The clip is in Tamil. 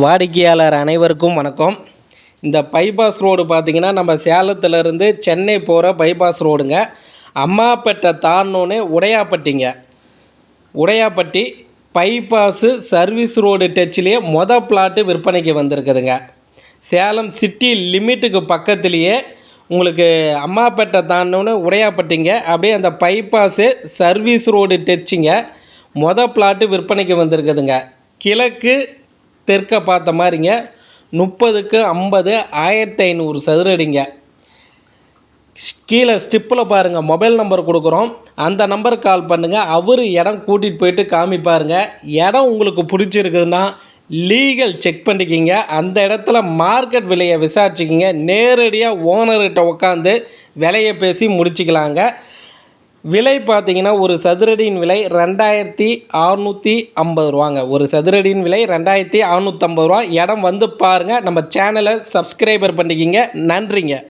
வாடிக்கையாளர் அனைவருக்கும் வணக்கம். இந்த பைபாஸ் ரோடு பார்த்தீங்கன்னா நம்ம சேலத்துலேருந்து சென்னை போகிற பைபாஸ் ரோடுங்க அம்மாப்பேட்டை தாண்டோன்னே உடையாப்பட்டிங்க. உடையாப்பட்டி பைபாஸு சர்வீஸ் ரோடு டச்சிலேயே மொத பிளாட்டு விற்பனைக்கு வந்திருக்குதுங்க. சேலம் சிட்டி லிமிட்டுக்கு பக்கத்துலேயே உங்களுக்கு அம்மாப்பேட்டை தாண்டோன்னு உடையாப்பட்டிங்க. அப்படியே அந்த பைபாஸு சர்வீஸ் ரோடு டச்சுங்க மொத பிளாட்டு விற்பனைக்கு வந்திருக்குதுங்க. கிழக்கு தெற்க பார்த்த மாதிரிங்க. முப்பதுக்கு ஐம்பது ஆயிரத்தி ஐநூறு சதுரடிங்க. கீழே ஸ்டிப்பில் பாருங்கள் மொபைல் நம்பர் கொடுக்குறோம். அந்த நம்பருக்கு கால் பண்ணுங்கள் அவர் இடம் கூட்டிகிட்டு போயிட்டு காமிப்பாருங்க. இடம் உங்களுக்கு பிடிச்சிருக்குதுன்னா லீகல் செக் பண்ணிக்கிங்க. அந்த இடத்துல மார்க்கெட் விலையை விசாரிச்சுக்கிங்க. நேரடியாக ஓனர்கிட்ட உட்காந்து விலையை பேசி முடிச்சுக்கலாங்க. விலை பார்த்தீங்கன்னா ஒரு சதுரடியின் விலை ரெண்டாயிரத்தி அறநூற்றி ஐம்பது ரூபாங்க. ஒரு சதுரடியின் விலை ரெண்டாயிரத்தி அறநூற்றம்பது ரூபா. இடம் வந்து பாருங்கள் நம்ம சேனலை சப்ஸ்கிரைபர் பண்ணிக்கிங்க. நன்றிங்க.